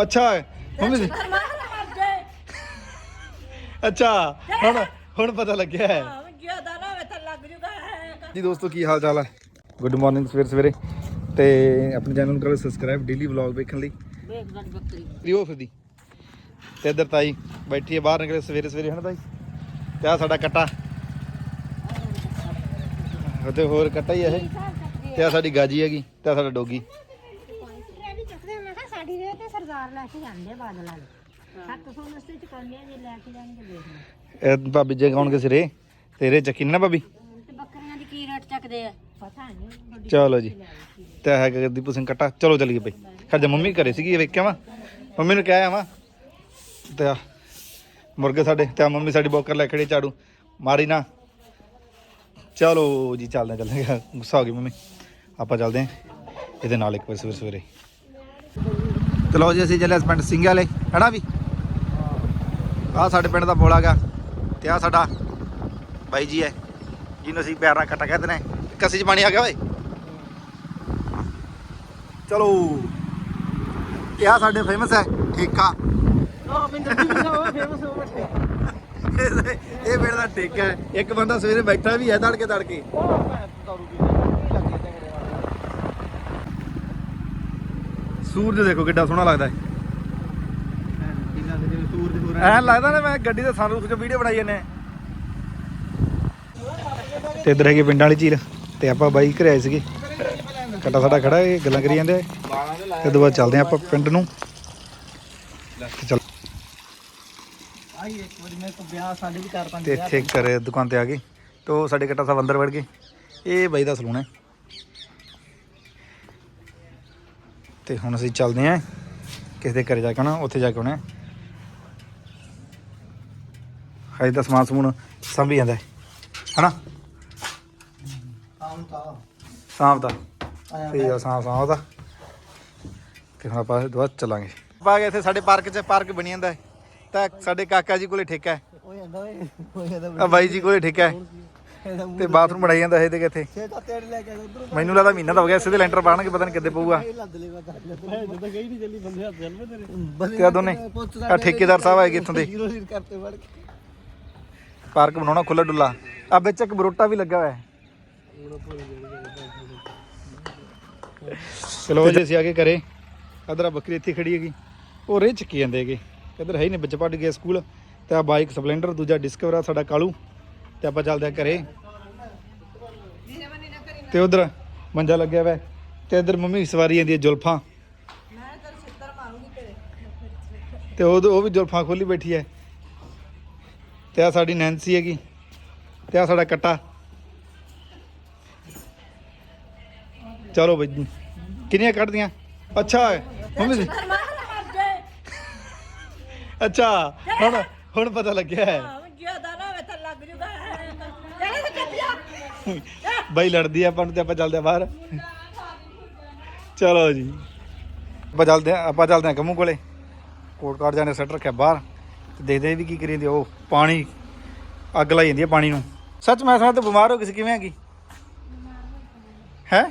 ਅੱਛਾ ਮੰਮੀ ਜੀ। ਅੱਛਾ ਹੁਣ ਹੁਣ ਪਤਾ ਲੱਗਿਆ ਹੈ। ਤਾਂ ਜੀ ਦੋਸਤੋ ਕੀ ਹਾਲ ਚਾਲ ਹੈ? ਗੁੱਡ ਮਾਰਨਿੰਗ ਸਵੇਰ ਸਵੇਰੇ। ਤੇ ਆਪਣੇ ਚੈਨਲ ਨੂੰ ਕਰੋ ਸਬਸਕ੍ਰਾਈਬ ਡੇਲੀ ਵਲੌਗ ਵੇਖਣ ਲਈ। ਵੇਖ ਗੱਡੀ ਬੱਕਰੀ। ਰਿਓ ਫਿਰਦੀ। ਤੇ ਇੱਧਰ ਤਾਈ ਬੈਠੀ ਹੈ ਬਾਹਰ ਨਿਕਲੇ ਸਵੇਰੇ ਸਵੇਰੇ ਹਨ ਤਾਈ? ਤੇ ਆ ਸਾਡਾ ਕੱਟਾ। ਅਤੇ ਹੋਰ ਕੱਟਾ ਹੀ ਇਹ। ਤੇ ਆ ਸਾਡੀ ਗਾਜੀ ਹੈਗੀ ਤੇ ਆ ਸਾਡਾ ਡੋਗੀ। ਮੈਂ ਕਿਹਾ ਸਾਡੀ ਰੇ ਤੇ ਸਰਦਾਰ ਲੈ ਕੇ ਜਾਂਦੇ ਬਾਦਲਾਂ ਨੂੰ। ਸੱਤ ਸੌ ਨਸਤੇ ਚ ਕਰਨੇ ਜੇ ਲੈ ਕੇ ਜਾਣਗੇ ਦੇਖ ਲੈ ਇਹ ਭਾਬੀ ਜੇ ਗਾਉਣਗੇ ਸਿਰੇ ਤੇਰੇ ਚੱਕੀ ਨਾ ਭਾਬੀ? ਤੇ ਬੱਕਰੀਆਂ ਦੀ ਕੀ ਰੇਟ ਚੱਕਦੇ ਆ? ਪਤਾ ਨਹੀਂ ਚਲੋ ਜੀ। ਤੇ ਹੈ ਗਰਦੀਪ ਸਿੰਘ ਕੱਟਾ। ਚਲੋ ਚੱਲੀਏ ਬਈ ਖਰਜਾ ਮੰਮੀ ਘਰੇ ਸੀਗੀ ਵੇਖਿਆ ਵਾ ਮੰਮੀ ਨੂੰ ਕਹਿਆ ਵਾ ਤੇ ਆ ਮੁਰਗੇ ਸਾਡੇ ਤੇ ਆ ਮੰਮੀ ਸਾਡੀ ਬੋਕਰ ਲੈ ਖੜੀ ਝਾੜੂ। ਮਾਰੀ ਨਾ। ਚਲੋ ਜੀ ਚੱਲਦੇ ਚੱਲਦੇ। ਗੁੱਸਾ ਹੋ ਗਈ ਮੰਮੀ। ਆਪਾਂ ਚੱਲਦੇ ਹਾਂ ਇਹਦੇ ਨਾਲ ਇੱਕ ਵਾਰ ਸਵੇਰੇ ਸਵੇਰੇ ਚਲੋ ਜੀ ਅਸੀਂ ਚੱਲੇ ਪਿੰਡ ਸਿੰਘ ਵਾਲੇ ਹਨਾ ਵੀ? ਆ ਸਾਡੇ ਪਿੰਡ ਦਾ ਬੋਲਾ ਗਾ ਤੇ ਆ ਸਾਡਾ ਬਾਈ ਜੀ ਹੈ ਜਿਹਨੂੰ ਅਸੀਂ ਪਿਆਰ ਨਾਲ ਕੱਟਾ ਕਹਿੰਦੇ ਨੇ ਕਸੀ ਚ ਪਾਣੀ ਆ ਗਿਆ ਓਏ। ਚਲੋ ਇਹ ਆ ਸਾਡੇ ਫੇਮਸ ਹੈ ਠੇਕਾ। ਇਹ ਇਹ ਪਿੰਡ ਦਾ ਠੇਕਾ ਹੈ। ਇੱਕ ਬੰਦਾ ਸਵੇਰੇ ਬੈਠਾ ਵੀ ਹੈ ਤੜਕੇ ਤੜਕੇ ਸੂਰਜ ਦੇਖੋ ਕਿੱਡਾ ਸੋਹਣਾ ਲੱਗਦਾ ਹੈ। ਐ ਲੱਗਦਾ ਨਾ ਮੈਂ ਗੱਡੀ ਦੇ ਸਾਨੂੰ ਚ ਵੀਡੀਓ ਬਣਾਈ ਜਾਂਦੇ ਤੇ ਇਧਰ ਹੈਗੇ ਪਿੰਡਾਂ ਵਾਲੀ ਝੀਲ, ਤੇ ਆਪਾਂ ਬਾਈ ਘਰੇ ਆਏ ਸੀਗੇ। ਕੱਟਾ ਸਾਡਾ ਖੜਾ ਇਹ ਗੱਲਾਂ ਕਰੀ ਜਾਂਦੇ ਆ। ਤੇ ਦੁਬਾਰਾ ਚੱਲਦੇ ਆ ਆਪਾਂ ਪਿੰਡ ਨੂੰ। ਚੱਲ ਤੇ ਇੱਥੇ ਘਰੇ ਦੁਕਾਨ ਤੇ ਆ ਗਏ। ਤੇ ਸਾਡੇ ਕੱਟਾ ਸਾਹਿਬ ਅੰਦਰ ਵੜ ਗਏ। ਇਹ ਬਾਈ ਦਾ ਸਲੂਨ ਹੈ। ਤੇ ਹੁਣ ਅਸੀਂ ਚੱਲਦੇ ਆਂ ਕਿਸੇ ਦੇ ਘਰੇ ਜਾ ਕੇ ਨਾ ਉੱਥੇ ਜਾ ਕੇ ਆਉਣਾ। ਹਜੇ ਤਾਂ ਸਮਾਨ ਸਮੂਨ ਸੰਭੀ ਜਾਂਦਾ ਹੈ। ਹਨਾ? ਤਾਂ। ਸ਼ਾਮ ਦਾ ਆਇਆ ਠੀਕ ਆ ਸਾਂ ਸਾਂ ਉਹਦਾ ਤੇ। ਹੁਣ ਆਪਾਂ ਦੁਬਾਰਾ ਚੱਲਾਂਗੇ। ਆਪਾਂ ਆ ਗਏ ਇੱਥੇ ਸਾਡੇ ਪਾਰਕ 'ਚ ਪਾਰਕ ਬਣੀ ਜਾਂਦਾ ਹੈ। ਤਾਂ ਸਾਡੇ ਕਾਕਾ ਜੀ ਕੋਲੇ ਠੇਕਾ ਹੈ। ਉਹ ਜਾਂਦਾ ਓਏ ਉਹ ਜਾਂਦਾ ਆ ਬਾਈ ਜੀ ਕੋਲੇ ਠੇਕਾ ਹੈ? ਤੇ ਬਾਥਰੂਮ ਬਣਾਈ ਜਾਂਦਾ ਇਹ ਤੇ ਕਿੱਥੇ? ਛੇ ਤਾਂ ਤੇੜ ਲੈ ਕੇ ਉਧਰ ਮੈਨੂੰ ਲੱਗਦਾ ਮਹੀਨਾ ਤਾਂ ਹੋ ਗਿਆ ਇਸੇ ਲੈਂਟਰ ਪਾਣਗੇ ਪਤਾ ਨਹੀਂ ਕਿੱਦੇ ਪਊਗਾ। ਲੱਦ ਲੈ ਮੈਂ ਜਦੋਂ ਗਈ ਨਹੀਂ ਚੱਲੀ ਬੰਦੇ ਹੱਥ ਚੱਲ ਤੇਰੇ ਤੇ ਆਹ ਦੋਨੇ ਆ ਠੇਕੇਦਾਰ ਸਾਹਿਬ ਆਏ ਇੱਥੋਂ ਦੇ? ਹੀਰੋ ਹੀਰ ਕਰਤੇ ਵੜ ਕੇ ਪਾਰਕ ਬਣਾਉਣਾ ਖੁੱਲਾ ਡੁੱਲਾ। ਆ ਵਿੱਚ ਇੱਕ ਬਰੋਟਾ ਵੀ ਲੱਗਾ ਹੋਇਆ। ਹੈ ਚਲੋ ਜੇ, ਅਸੀਂ ਆ ਕੇ ਕਰੇ ਅਦਰ ਬੱਕਰੀ ਇੱਥੇ ਖੜੀ ਹੈਗੀ। ਉਹ ਰੇ ਚੱਕੀ ਜਾਂਦੇ ਹੈਗੇ। ਇਧਰ ਹੈ ਹੀ ਨਹੀਂ, ਵਿੱਚ ਪੱਟ ਗਿਆ ਸਕੂਲ। ਤੇ ਆ ਬਾਈਕ ਸਪਲੈਂਡਰ, ਦੂਜਾ ਡਿਸਕਵਰ ਆ ਸਾਡਾ ਕਾਲੂ। ਤੇ ਆਪਾਂ ਚੱਲਦੇ ਆ ਘਰੇ। ਤੇ ਉਧਰ ਮੰਜਾ ਲੱਗਿਆ ਹੋਇਆ ਤੇ ਇਧਰ ਮੰਮੀ ਸਵਾਰੀ ਜਾਂਦੀ ਹੈ ਜੁਲਫਾਂ। ਤੇ ਉਹ ਉਹ ਵੀ ਜੁਲਫਾਂ ਖੋਲੀ ਬੈਠੀ ਹੈ। ਤੇ ਆ ਸਾਡੀ ਨੈਂਸੀ ਹੈਗੀ। ਤੇ ਆ ਸਾਡਾ ਕੱਟਾ। ਚਲੋ ਬਈ, ਕਿੰਨੀਆਂ ਕੱਢਦੀਆਂ ਅੱਛਾ ਮੰਮੀ ਅੱਛਾ, ਹੁਣ ਹੁਣ ਪਤਾ ਲੱਗਿਆ ਹੈ ਹਾਂ ਜ਼ਿਆਦਾ ਨਾ ਵੇ ਤਾਂ ਲੱਗ ਜੂਗਾ ਹੈ ਚਲੇ ਤੇ ਚੱਪ ਜਾ ਬਾਈ ਲੜਦੀ ਆ ਆਪਾਂ ਨੂੰ ਤੇ ਆਪਾਂ ਚੱਲਦੇ ਆ ਬਾਹਰ। ਚਲੋ ਜੀ। ਆਪਾਂ ਚੱਲਦੇ ਆ ਆਪਾਂ ਚੱਲਦੇ ਆ ਕੰਮੂ ਕੋਲੇ। ਕੋਟ ਕਾਰਡ ਜਾਣੇ ਸੈਟ ਰੱਖਿਆ ਬਾਹਰ। ਤੇ ਦੇਖਦੇ ਆ ਵੀ ਕੀ ਕਰੀ ਜਾਂਦੀ। ਉਹ ਪਾਣੀ ਅੱਗ ਲਾਈ ਜਾਂਦੀ ਹੈ ਪਾਣੀ ਨੂੰ। ਸੱਚ ਮੈਂ ਸੁਣਿਆ ਤੂੰ ਬਿਮਾਰ ਹੋ ਗਈ ਸੀ ਕਿਵੇਂ ਹੈਗੀ? ਹੈ?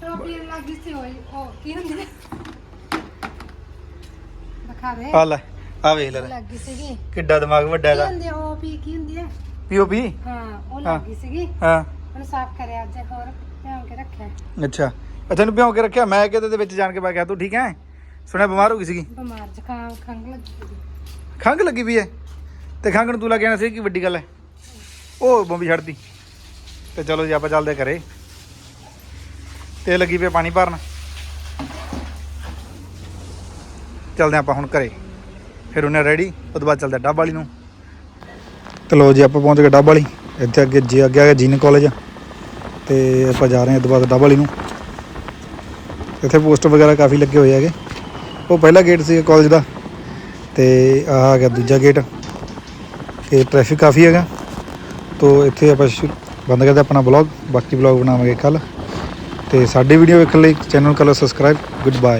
ਪ੍ਰੋਬਲਮ ਲੱਗੀ ਸੀ ਹੋਈ ਉਹ ਕੀ ਹੁੰਦੀ ਹੈ ਦਿਖਾ ਦੇ। ਆ ਲੈ ਆ ਵੇਖ ਲੈ। ਲੱਗੀ ਸੀਗੀ। ਕਿੱਡਾ ਦਿਮਾਗ ਵੱਡਾ ਕੀ ਇਹਦਾ। ਹੁੰਦੀ ਆ ਉਹ ਪੀ ਕੀ ਪੀਓਪੀ ਹਾਂ ਉਹ ਹਾਂ। ਲੱਗੀ ਸੀਗੀ। ਹਾਂ। ਉਹਨੂੰ ਸਾਫ਼ ਕਰਿਆ ਅੱਜ ਹੋਰ ਧਿਆਨ ਕੇ ਰੱਖਿਆ। ਅੱਛਾ। ਅੱਛਾ ਨੂੰ ਭਿਉਂ ਕੇ ਰੱਖਿਆ? ਮੈਂ ਕਿਤੇ ਦੇ ਵਿੱਚ ਜਾਣ ਕੇ ਬੈ ਗਿਆ ਤੂੰ ਠੀਕ ਹੈ ਸੁਣਿਆ ਬਿਮਾਰ ਹੋ ਗਈ ਸੀਗੀ? ਬਿਮਾਰ ਜ਼ੁਕਾਮ ਖੰਗ ਲੱਗੀ ਸੀਗੀ। ਖੰਘ ਲੱਗੀ ਵੀ ਹੈ ਤੇ ਖੰਘ ਨੂੰ ਤੂੰ ਲੱਗ ਜਾਣਾ ਸੀ ਕੀ ਵੱਡੀ ਗੱਲ ਹੈ ਉਹ ਬੰਬੀ ਛੱਡਦੀ ਤੇ ਚਲੋ ਜੀ ਆਪਾਂ ਚੱਲਦੇ ਘਰੇ। ਤੇ ਲੱਗੀ ਪਈ ਪਾਣੀ ਭਰਨ। ਚੱਲਦੇ ਆਪਾਂ ਹੁਣ ਘਰੇ। ਫਿਰ ਉਹਨੇ ਰੈਡੀ ਉਹ ਤੋਂ ਬਾਅਦ ਚੱਲਦੇ ਡੱਬ ਵਾਲੀ ਨੂੰ। ਤੇ ਲੋ ਜੀ, ਆਪਾਂ ਪਹੁੰਚ ਗਏ ਡੱਬ ਵਾਲੀ। ਇੱਥੇ ਅੱਗੇ ਜੀ, ਅੱਗੇ ਆ ਗਿਆ ਜੀਨ ਕਾਲਜ। ਤੇ ਆਪਾਂ ਜਾ ਰਹੇ ਹਾਂ ਇਹ ਤੋਂ ਬਾਅਦ ਡੱਬ ਵਾਲੀ ਨੂੰ। ਇੱਥੇ ਪੋਸਟਰ ਵਗੈਰਾ ਕਾਫੀ ਲੱਗੇ ਹੋਏ ਹੈਗੇ। ਉਹ ਪਹਿਲਾ ਗੇਟ ਸੀ ਕਾਲਜ ਦਾ। ਤੇ ਆਹ ਆ ਗਿਆ ਦੂਜਾ ਗੇਟ। ਤੇ ਟ੍ਰੈਫਿਕ ਕਾਫੀ ਹੈਗਾ। ਤੋ ਇੱਥੇ ਆਪਾਂ ਬੰਦ ਕਰਦੇ ਆਪਣਾ ਬਲੌਗ ਬਾਕੀ ਬਲੌਗ ਬਣਾਵਾਂਗੇ ਕੱਲ ਤੇ ਸਾਡੀ ਵੀਡੀਓ ਵੇਖਣ ਲਈ ਚੈਨਲ ਕਰ ਲਓ ਸਬਸਕ੍ਰਾਈਬ ਗੁੱਡ ਬਾਏ